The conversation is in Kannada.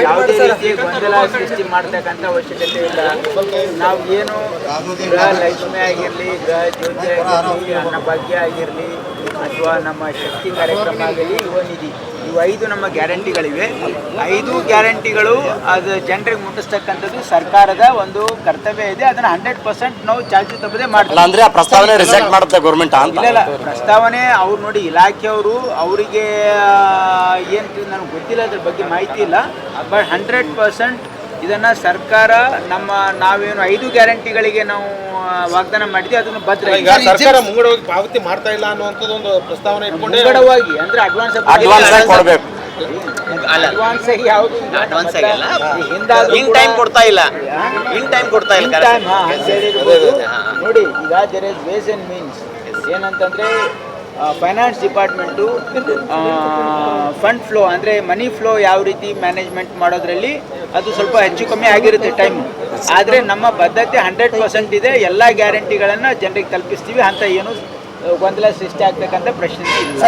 ಯಾವುದೇ ರೀತಿ ಗೊಂದಲ ಸೃಷ್ಟಿ ಮಾಡ್ತಕ್ಕಂಥ ಅವಶ್ಯಕತೆ ಇಲ್ಲ. ನಾವು ಏನು ಗೃಹ ಲಕ್ಷ್ಮಿ ಆಗಿರಲಿ ಗೃಹ ಜ್ಯೋತಿ ಆಗಿರಲಿ ಅನ್ನಭಾಗ್ಯ ಆಗಿರಲಿ ಅಥವಾ ನಮ್ಮ ಶಕ್ತಿ ಕಾರ್ಯಕ್ರಮ ಆಗಲಿ ಯುವ ನಿಧಿ. ಇವು ಐದು ನಮ್ಮ ಗ್ಯಾರಂಟಿಗಳಿವೆ. ಐದು ಗ್ಯಾರಂಟಿಗಳು ಅದು ಜನರಿಗೆ ಮುಟ್ಟಿಸ್ತಕ್ಕಂಥದ್ದು ಸರ್ಕಾರದ ಒಂದು ಕರ್ತವ್ಯ ಇದೆ. ಅದನ್ನು ಹಂಡ್ರೆಡ್ ಪರ್ಸೆಂಟ್ ನಾವು ಚಾಲ್ತಿ ತಪ್ಪದೆ ಮಾಡ್ತೀವಿ. ಅಂದ್ರೆ ಆ ಪ್ರಸ್ತಾವನೆ ರಿಜೆಕ್ಟ್ ಮಾಡುತ್ತೆ ಗೌರ್ಮೆಂಟ್ ಅಂತ? ಇಲ್ಲ ಇಲ್ಲ. ಪ್ರಸ್ತಾವನೆ ಅವ್ರು ನೋಡಿ ಇಲಾಖೆಯವರು ಅವರಿಗೆ ಏನು ನನಗೆ ಗೊತ್ತಿಲ್ಲ ಅದ್ರ ಬಗ್ಗೆ ಮಾಹಿತಿ ಇಲ್ಲ. ಬಟ್ ಹಂಡ್ರೆಡ್ ಪರ್ಸೆಂಟ್ ಇದನ್ನು ಸರ್ಕಾರ ನಮ್ಮ ನಾವೇನು ಐದು ಗ್ಯಾರಂಟಿಗಳಿಗೆ ನಾವು ವಾಗ್ದಾನ ಮಾಡಿದ್ವಿ ಅದನ್ನು ಭದ್ರ. ಈಗ ಸರ್ಕಾರ ಮುಂಗಡವಾಗಿ ಪಾವತಿ ಮಾಡ್ತಾ ಇಲ್ಲ ಅನ್ನುವಂಥದ್ದು ಒಂದು ಪ್ರಸ್ತಾವನೆ ಇಟ್ಕೊಂಡೆ ಮುಂಗಡವಾಗಿ ಅಂದ್ರೆ ಅಡ್ವಾನ್ಸ್ ಅಡ್ವಾನ್ಸ್ ಆಗಿ ಕೊಡ್ಬೇಕು. ಅಲ್ಲ. ಅಡ್ವಾನ್ಸ್ ಆಗಿ ಯಾವುದು ಅಡ್ವಾನ್ಸ್ ಆಗಿಲ್ಲ ಹಿಂದಾದ್ರೂ ಇನ್ ಟೈಮ್ ಕೊಡ್ತಾ ಇಲ್ಲ. ಇನ್ ಟೈಮ್ ಕೊಡ್ತಾ ಇಲ್ಲ. ನೋಡಿ ಈಗ there is ways and means ಏನಂತಂದ್ರೆ ಫೈನಾನ್ಸ್ ಡಿಪಾರ್ಟ್ಮೆಂಟು ಫಂಡ್ ಫ್ಲೋ ಅಂದರೆ ಮನಿ ಫ್ಲೋ ಯಾವ ರೀತಿ ಮ್ಯಾನೇಜ್ಮೆಂಟ್ ಮಾಡೋದ್ರಲ್ಲಿ ಅದು ಸ್ವಲ್ಪ ಹೆಚ್ಚು ಕಮ್ಮಿ ಆಗಿರುತ್ತೆ ಟೈಮ್ ಆದರೆ ನಮ್ಮ ಬದ್ಧತೆ ಹಂಡ್ರೆಡ್ ಪರ್ಸೆಂಟ್ ಇದೆ, ಎಲ್ಲ ಗ್ಯಾರಂಟಿಗಳನ್ನು ಜನರಿಗೆ ತಲುಪಿಸ್ತೀವಿ ಅಂತ ಏನು ಗೊಂದಲ ಸೃಷ್ಟಿ ಆಗ್ತಕ್ಕಂಥ ಪ್ರಶ್ನೆ ಇಲ್ಲ.